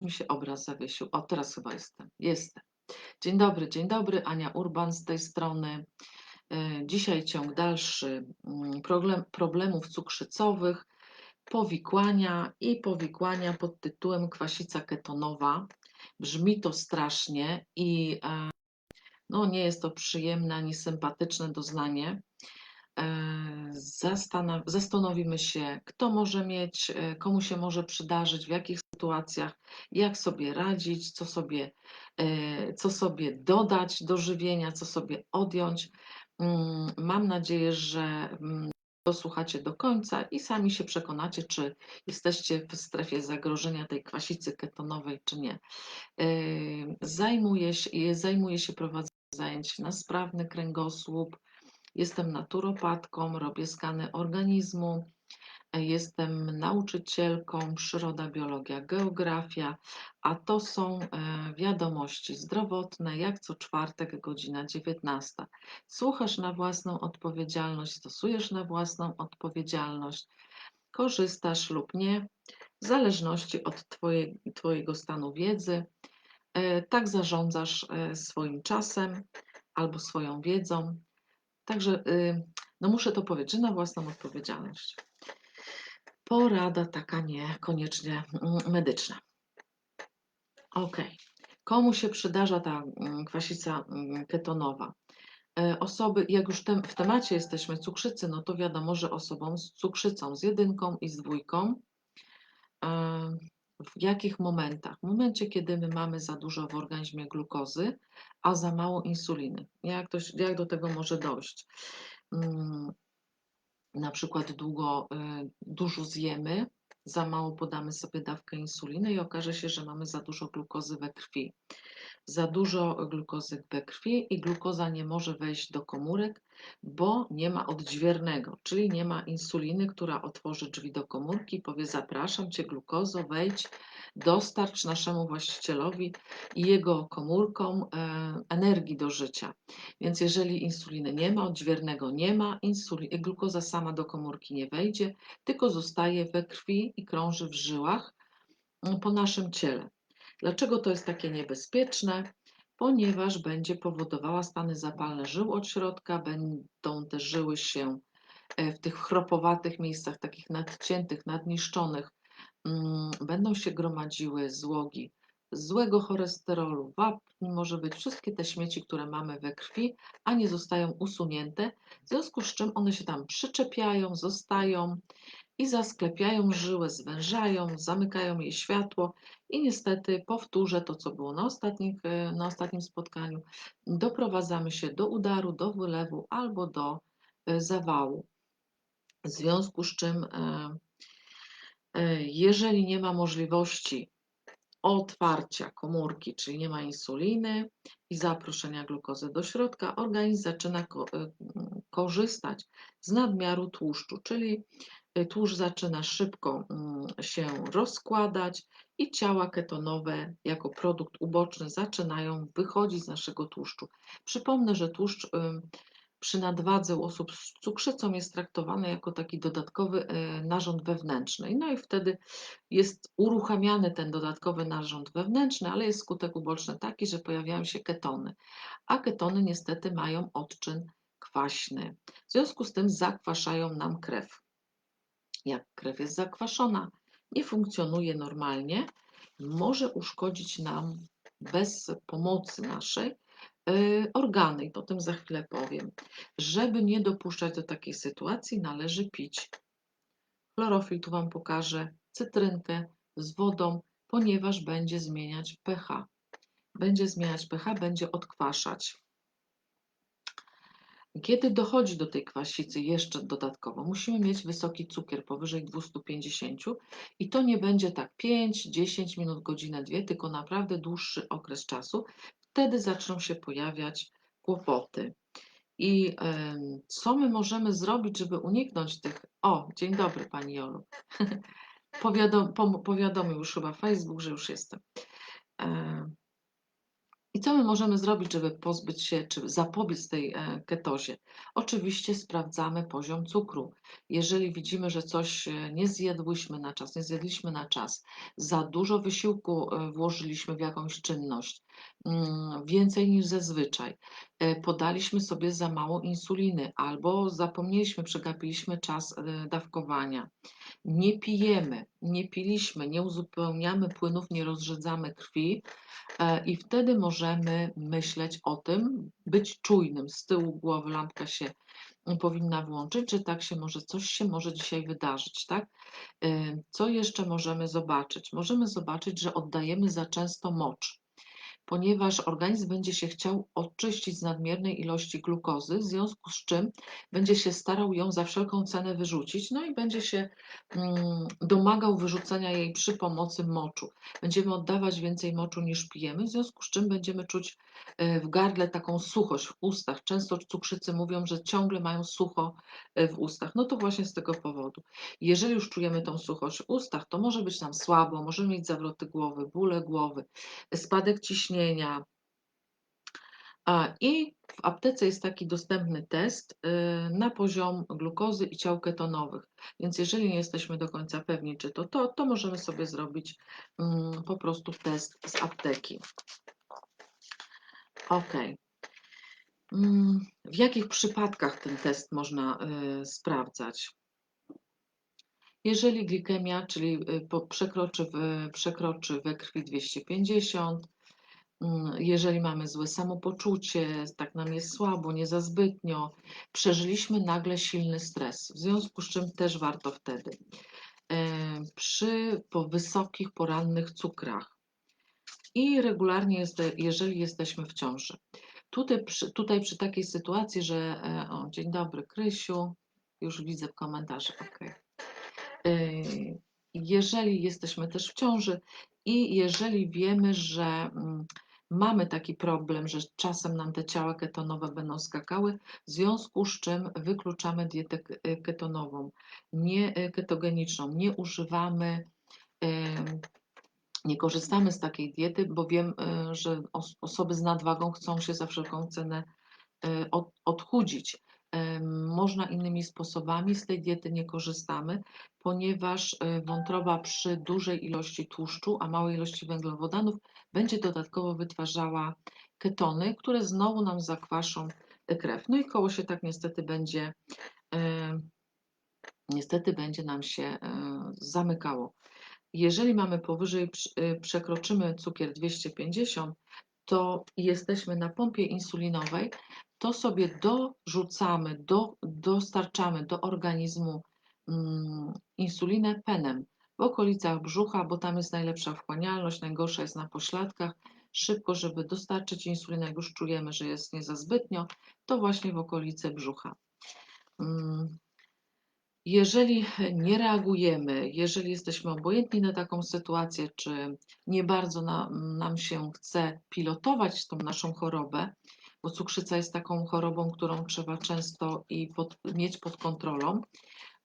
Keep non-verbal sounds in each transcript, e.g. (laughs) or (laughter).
Mi się obraz zawiesił. O, teraz chyba jestem. Jestem. Dzień dobry, dzień dobry. Ania Urban z tej strony. E, Dzisiaj ciąg dalszy mm, problem, problemów cukrzycowych, powikłania i powikłania pod tytułem kwasica ketonowa. Brzmi to strasznie i e, no, nie jest to przyjemne ani sympatyczne doznanie. E, Zastanowimy się, kto może mieć, e, komu się może przydarzyć, w jakich sytuacjach, jak sobie radzić, co sobie, e, co sobie dodać do żywienia, co sobie odjąć. Mm, Mam nadzieję, że mm, dosłuchacie do końca i sami się przekonacie, czy jesteście w strefie zagrożenia tej kwasicy ketonowej, czy nie. Zajmuję się, zajmuję się prowadzeniem zajęć na sprawny kręgosłup, Jestem naturopatką, robię skany organizmu, e, jestem nauczycielką, przyroda, biologia, geografia, a to są e, wiadomości zdrowotne, jak co czwartek, godzina 19. Słuchasz na własną odpowiedzialność, stosujesz na własną odpowiedzialność, korzystasz lub nie, w zależności od twoje, Twojego stanu wiedzy. E, Tak zarządzasz swoim czasem albo swoją wiedzą. Także y, no muszę to powiedzieć, na własną odpowiedzialność. Porada taka niekoniecznie mm, medyczna. Ok. Komu się przydarza ta mm, kwasica mm, ketonowa? E, Osoby, jak już w temacie jesteśmy cukrzycy, no to wiadomo, że osobom z cukrzycą, z jedynką i z dwójką, e, w jakich momentach? W momencie, kiedy my mamy za dużo w organizmie glukozy, a za mało insuliny. Jak, to, jak do tego może dojść? Mm, na przykład długo, y, dużo zjemy, za mało podamy sobie dawkę insuliny i okaże się, że mamy za dużo glukozy we krwi. Za dużo glukozy we krwi i glukoza nie może wejść do komórek, bo nie ma odźwiernego, czyli nie ma insuliny, która otworzy drzwi do komórki i powie zapraszam Cię glukozo, wejdź, dostarcz naszemu właścicielowi i jego komórkom e, energii do życia. Więc jeżeli insuliny nie ma, odźwiernego nie ma, insuli- glukoza sama do komórki nie wejdzie, tylko zostaje we krwi i krąży w żyłach mm, po naszym ciele. Dlaczego to jest takie niebezpieczne? Ponieważ będzie powodowała stany zapalne żył od środka, będą te żyły się e, w tych chropowatych miejscach, takich nadciętych, nadniszczonych, będą się gromadziły złogi złego cholesterolu, wapń może być, wszystkie te śmieci, które mamy we krwi, a nie zostają usunięte, w związku z czym one się tam przyczepiają, zostają i zasklepiają żyłę, zwężają, zamykają jej światło i niestety powtórzę to, co było na, ostatnich, e, na ostatnim spotkaniu. Doprowadzamy się do udaru, do wylewu albo do e, zawału. W związku z czym, e, jeżeli nie ma możliwości otwarcia komórki, czyli nie ma insuliny i zaproszenia glukozy do środka, organizm zaczyna ko korzystać z nadmiaru tłuszczu, czyli Y, tłuszcz zaczyna szybko mm, się rozkładać i ciała ketonowe jako produkt uboczny zaczynają wychodzić z naszego tłuszczu. Przypomnę, że tłuszcz przy nadwadze u osób z cukrzycą jest traktowany jako taki dodatkowy y, narząd wewnętrzny. No i wtedy jest uruchamiany ten dodatkowy narząd wewnętrzny, ale jest skutek uboczny taki, że pojawiają się ketony. A ketony niestety mają odczyn kwaśny. W związku z tym zakwaszają nam krew jak krew jest zakwaszona, nie funkcjonuje normalnie, może uszkodzić nam bez pomocy naszej organy i o tym za chwilę powiem. Żeby nie dopuszczać do takiej sytuacji, należy pić chlorofil, tu Wam pokażę, cytrynkę z wodą, ponieważ będzie zmieniać pH. Będzie zmieniać pH, będzie odkwaszać. Kiedy dochodzi do tej kwasicy jeszcze dodatkowo, musimy mieć wysoki cukier powyżej 250 i to nie będzie tak 5, 10 minut, godzinę, dwie, tylko naprawdę dłuższy okres czasu. Wtedy zaczną się pojawiać kłopoty. I co my możemy zrobić, żeby uniknąć tych... O, dzień dobry Pani Jolu. (laughs) Powiadom, powiadomił już chyba Facebook, że już jestem. I co my możemy zrobić, żeby pozbyć się, czy zapobiec tej e, ketozie? Oczywiście sprawdzamy poziom cukru. Jeżeli widzimy, że coś e, nie zjadłyśmy na czas, nie zjedliśmy na czas, za dużo wysiłku e, włożyliśmy w jakąś czynność, więcej niż zazwyczaj, podaliśmy sobie za mało insuliny albo zapomnieliśmy, przegapiliśmy czas dawkowania, nie pijemy, nie piliśmy, nie uzupełniamy płynów, nie rozrzedzamy krwi, E, I wtedy możemy myśleć o tym, być czujnym. Z tyłu głowy lampka się powinna włączyć, że tak się może, coś się może dzisiaj wydarzyć, tak? E, co jeszcze możemy zobaczyć? Możemy zobaczyć, że oddajemy za często mocz ponieważ organizm będzie się chciał oczyścić z nadmiernej ilości glukozy, w związku z czym będzie się starał ją za wszelką cenę wyrzucić, no i będzie się mm, domagał wyrzucenia jej przy pomocy moczu. Będziemy oddawać więcej moczu niż pijemy, w związku z czym będziemy czuć e, w gardle taką suchość w ustach. Często cukrzycy mówią, że ciągle mają sucho e, w ustach. No to właśnie z tego powodu. Jeżeli już czujemy tą suchość w ustach, to może być nam słabo, możemy mieć zawroty głowy, bóle głowy, spadek ciśnienia, I w aptece jest taki dostępny test y, na poziom glukozy i ciał ketonowych. Więc jeżeli nie jesteśmy do końca pewni, czy to to, to możemy sobie zrobić mm, po prostu test z apteki. Ok. Mm, w jakich przypadkach ten test można y, sprawdzać? Jeżeli glikemia, czyli y, przekroczy, przekroczy we krwi 250, Mm, jeżeli mamy złe samopoczucie, tak nam jest słabo, nie za zbytnio, przeżyliśmy nagle silny stres, w związku z czym też warto wtedy. E, przy po wysokich porannych cukrach i regularnie, jest, jeżeli jesteśmy w ciąży. Tutaj przy, tutaj przy takiej sytuacji, że e, o, dzień dobry Krysiu, już widzę w komentarzach, ok. E, jeżeli jesteśmy też w ciąży i jeżeli wiemy, że mm, Mamy taki problem, że czasem nam te ciała ketonowe będą skakały, w związku z czym wykluczamy dietę e, ketonową, nie e, ketogeniczną, nie używamy, nie korzystamy z takiej diety, bo wiem, e, że osoby z nadwagą chcą się za wszelką cenę odchudzić. Można innymi sposobami, z tej diety nie korzystamy, ponieważ wątroba przy dużej ilości tłuszczu, a małej ilości węglowodanów będzie dodatkowo wytwarzała ketony, które znowu nam zakwaszą krew. No i koło się tak niestety będzie, e, niestety będzie nam się e, zamykało. Jeżeli mamy powyżej, e, przekroczymy cukier 250, to jesteśmy na pompie insulinowej, to sobie dorzucamy, do, dostarczamy do organizmu mm, insulinę penem w okolicach brzucha, bo tam jest najlepsza wchłanialność, najgorsza jest na pośladkach. Szybko, żeby dostarczyć insulinę, jak już czujemy, że jest nie za zbytnio, to właśnie w okolice brzucha. Mm. Jeżeli nie reagujemy, jeżeli jesteśmy obojętni na taką sytuację, czy nie bardzo na, nam się chce pilotować tą naszą chorobę, bo cukrzyca jest taką chorobą, którą trzeba często i pod, mieć pod kontrolą,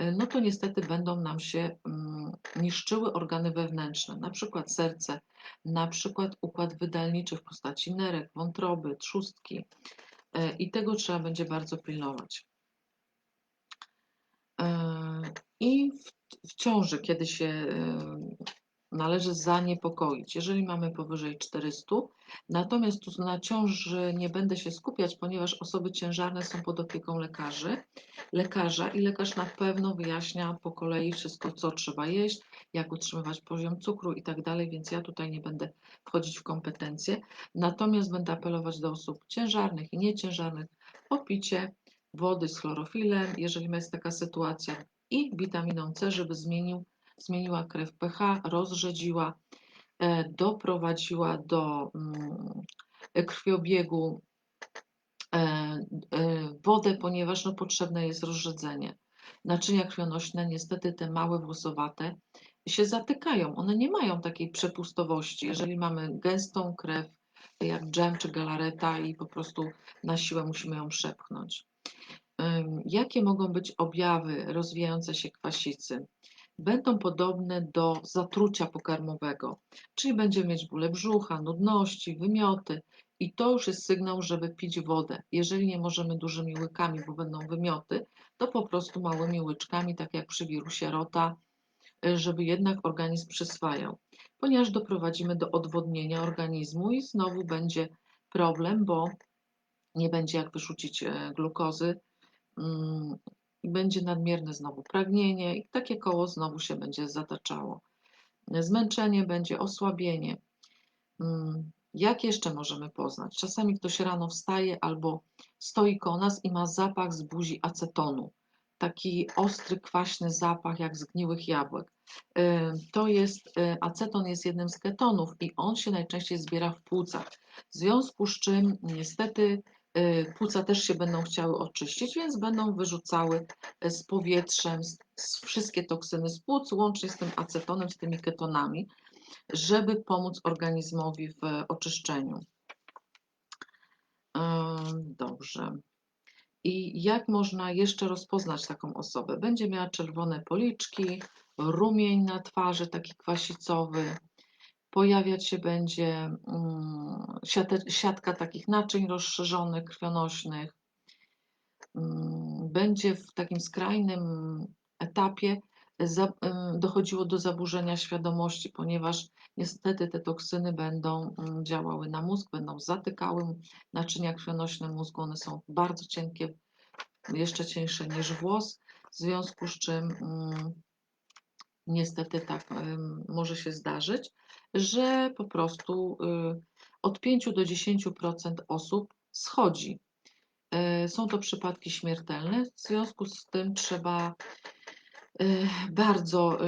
E, no to niestety będą nam się mm, niszczyły organy wewnętrzne, na przykład serce, na przykład układ wydalniczy w postaci nerek, wątroby, trzustki e, i tego trzeba będzie bardzo pilnować. E, I w, w ciąży, kiedy się należy zaniepokoić, jeżeli mamy powyżej 400. Natomiast tu na ciąży nie będę się skupiać, ponieważ osoby ciężarne są pod opieką lekarzy, lekarza i lekarz na pewno wyjaśnia po kolei wszystko, co trzeba jeść, jak utrzymywać poziom cukru i tak dalej, więc ja tutaj nie będę wchodzić w kompetencje. Natomiast będę apelować do osób ciężarnych i nieciężarnych o picie wody z chlorofilem, jeżeli jest taka sytuacja, i witaminą C, żeby zmienił zmieniła krew pH, rozrzedziła, e, doprowadziła do mm, krwiobiegu e, e, wodę, ponieważ no, potrzebne jest rozrzedzenie. Naczynia krwionośne, niestety te małe włosowate, się zatykają. One nie mają takiej przepustowości. Jeżeli mamy gęstą krew, jak dżem czy galareta i po prostu na siłę musimy ją przepchnąć. Jakie mogą być objawy rozwijające się kwasicy? Będą podobne do zatrucia pokarmowego, czyli będziemy mieć bóle brzucha, nudności, wymioty. I to już jest sygnał, żeby pić wodę. Jeżeli nie możemy dużymi łykami, bo będą wymioty, to po prostu małymi łyczkami, tak jak przy wirusie rota, y, żeby jednak organizm przyswajał, ponieważ doprowadzimy do odwodnienia organizmu i znowu będzie problem, bo nie będzie jak wyrzucić e, glukozy mm, i będzie nadmierne znowu pragnienie i takie koło znowu się będzie zataczało. Zmęczenie będzie, osłabienie. Mm, jak jeszcze możemy poznać? Czasami ktoś rano wstaje albo stoi koło nas i ma zapach z buzi acetonu. Taki ostry, kwaśny zapach jak zgniłych jabłek. Y, To jest, y, aceton jest jednym z ketonów i on się najczęściej zbiera w płucach. W związku z czym niestety płuca też się będą chciały oczyścić, więc będą wyrzucały z powietrzem z, z wszystkie toksyny z płuc, łącznie z tym acetonem, z tymi ketonami żeby pomóc organizmowi w oczyszczeniu. Ym, Dobrze. I jak można jeszcze rozpoznać taką osobę? Będzie miała czerwone policzki, rumień na twarzy, taki kwasicowy, pojawiać się będzie mm, siatka takich naczyń rozszerzonych, krwionośnych. Mm, Będzie w takim skrajnym etapie ym, dochodziło do zaburzenia świadomości, ponieważ niestety te toksyny będą działały na mózg, będą zatykały naczynia krwionośne mózgu. One są bardzo cienkie, jeszcze cieńsze niż włos, w związku z czym ym, niestety tak może się zdarzyć, że po prostu y, od 5 do 10% osób schodzi. Y, Są to przypadki śmiertelne, w związku z tym trzeba y, bardzo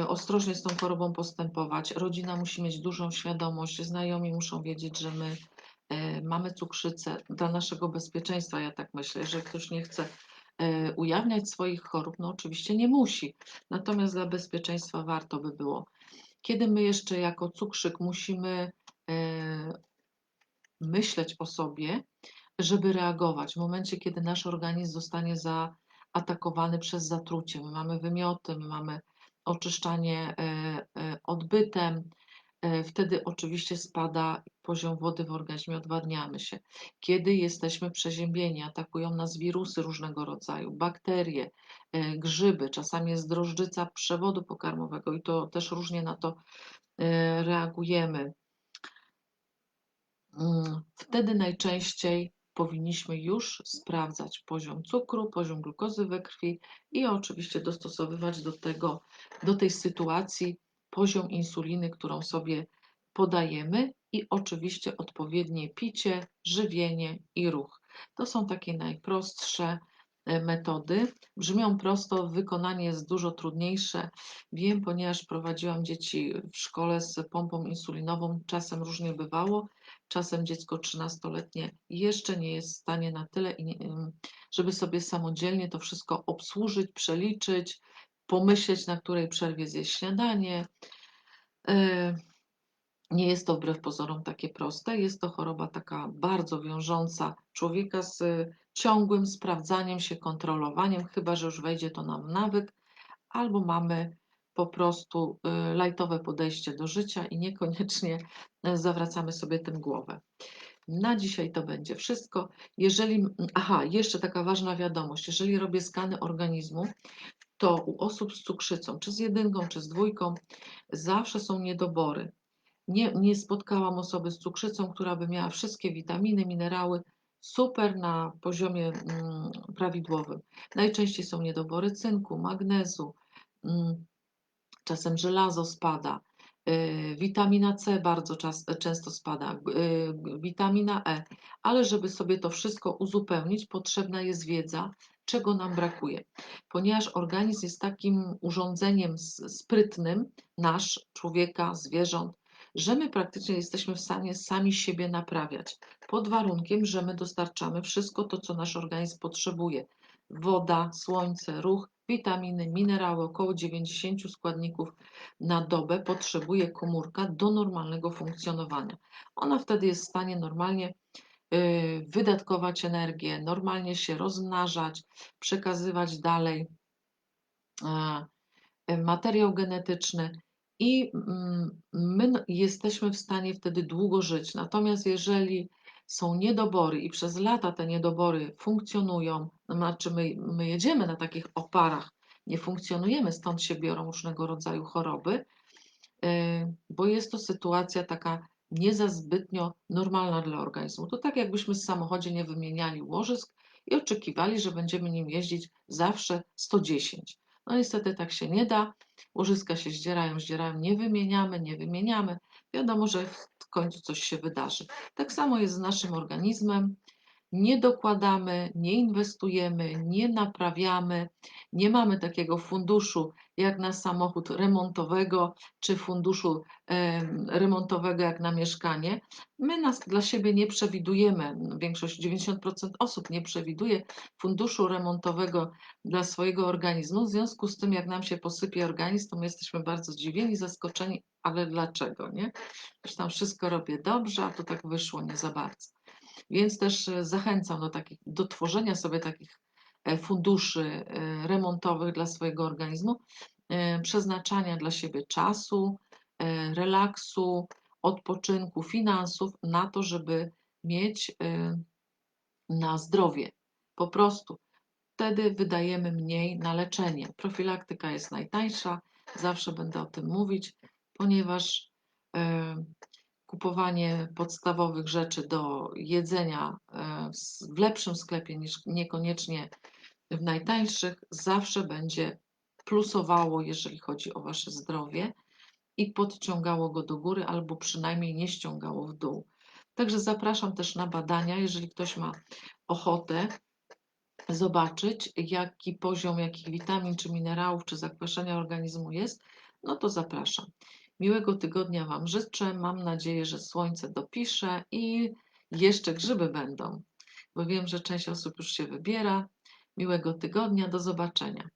y, ostrożnie z tą chorobą postępować. Rodzina musi mieć dużą świadomość, znajomi muszą wiedzieć, że my mamy cukrzycę dla naszego bezpieczeństwa, ja tak myślę, że ktoś nie chce ujawniać swoich chorób, no oczywiście nie musi. Natomiast dla bezpieczeństwa warto by było. Kiedy my jeszcze jako cukrzyk musimy y, myśleć o sobie, żeby reagować. W momencie, kiedy nasz organizm zostanie zaatakowany przez zatrucie, my mamy wymioty, my mamy oczyszczanie e, e, odbytem, e, wtedy oczywiście spada poziom wody w organizmie, odwadniamy się. Kiedy jesteśmy przeziębieni, atakują nas wirusy różnego rodzaju, bakterie, grzyby, czasami jest drożdżyca przewodu pokarmowego i to też różnie na to reagujemy. Mm, Wtedy najczęściej powinniśmy już sprawdzać poziom cukru, poziom glukozy we krwi i oczywiście dostosowywać do tego, do tej sytuacji poziom insuliny, którą sobie podajemy i oczywiście odpowiednie picie, żywienie i ruch. To są takie najprostsze e, metody. Brzmią prosto, wykonanie jest dużo trudniejsze. Wiem, ponieważ prowadziłam dzieci w szkole z pompą insulinową, czasem różnie bywało Czasem dziecko 13-letnie jeszcze nie jest w stanie na tyle, żeby sobie samodzielnie to wszystko obsłużyć, przeliczyć, pomyśleć, na której przerwie zjeść śniadanie. E, nie jest to wbrew pozorom takie proste. Jest to choroba taka bardzo wiążąca człowieka z ciągłym sprawdzaniem się, kontrolowaniem, chyba że już wejdzie to nam nawyk, albo mamy po prostu y, lajtowe podejście do życia i niekoniecznie y, zawracamy sobie tym głowę. Na dzisiaj to będzie wszystko. Jeżeli, aha, jeszcze taka ważna wiadomość, jeżeli robię skany organizmu, to u osób z cukrzycą, czy z jedynką, czy z dwójką, zawsze są niedobory. Nie, nie spotkałam osoby z cukrzycą, która by miała wszystkie witaminy, minerały super na poziomie mm, prawidłowym. Najczęściej są niedobory cynku, magnezu, mm, czasem żelazo spada, y, witamina C bardzo czas, często spada, y, witamina E, ale żeby sobie to wszystko uzupełnić, potrzebna jest wiedza, czego nam brakuje. Ponieważ organizm jest takim urządzeniem sprytnym, nasz, człowieka, zwierząt, że my praktycznie jesteśmy w stanie sami siebie naprawiać, pod warunkiem, że my dostarczamy wszystko to, co nasz organizm potrzebuje. Woda, słońce, ruch, witaminy, minerały, około 90 składników na dobę potrzebuje komórka do normalnego funkcjonowania. Ona wtedy jest w stanie normalnie wydatkować energię, normalnie się rozmnażać, przekazywać dalej e, materiał genetyczny i mm, my jesteśmy w stanie wtedy długo żyć. Natomiast jeżeli są niedobory i przez lata te niedobory funkcjonują, no znaczy my, my jedziemy na takich oparach, nie funkcjonujemy, stąd się biorą różnego rodzaju choroby, e, bo jest to sytuacja taka nie za zbytnio normalna dla organizmu. To tak jakbyśmy w samochodzie nie wymieniali łożysk i oczekiwali, że będziemy nim jeździć zawsze 110. No niestety tak się nie da. Łożyska się zdzierają, zdzierają, nie wymieniamy, nie wymieniamy. Wiadomo, że w końcu coś się wydarzy. Tak samo jest z naszym organizmem nie dokładamy, nie inwestujemy, nie naprawiamy, nie mamy takiego funduszu jak na samochód remontowego, czy funduszu em, remontowego jak na mieszkanie. My nas dla siebie nie przewidujemy, większość 90% osób nie przewiduje funduszu remontowego dla swojego organizmu. W związku z tym, jak nam się posypie organizm, to my jesteśmy bardzo zdziwieni, zaskoczeni, ale dlaczego, nie? Tam wszystko robię dobrze, a tu tak wyszło nie za bardzo. Więc też e, zachęcam do, takich, do tworzenia sobie takich e, funduszy e, remontowych dla swojego organizmu, przeznaczania dla siebie czasu, relaksu, odpoczynku, finansów na to, żeby mieć na zdrowie. Po prostu wtedy wydajemy mniej na leczenie. Profilaktyka jest najtańsza, zawsze będę o tym mówić, ponieważ kupowanie podstawowych rzeczy do jedzenia e, w lepszym sklepie niż niekoniecznie w najtańszych zawsze będzie plusowało, jeżeli chodzi o wasze zdrowie i podciągało go do góry albo przynajmniej nie ściągało w dół. Także zapraszam też na badania, jeżeli ktoś ma ochotę zobaczyć, jaki poziom jakich witamin, czy minerałów, czy zakwaszenia organizmu jest, no to zapraszam. Miłego tygodnia Wam życzę. Mam nadzieję, że słońce dopisze i jeszcze grzyby będą, bo wiem, że część osób już się wybiera. Miłego tygodnia, do zobaczenia.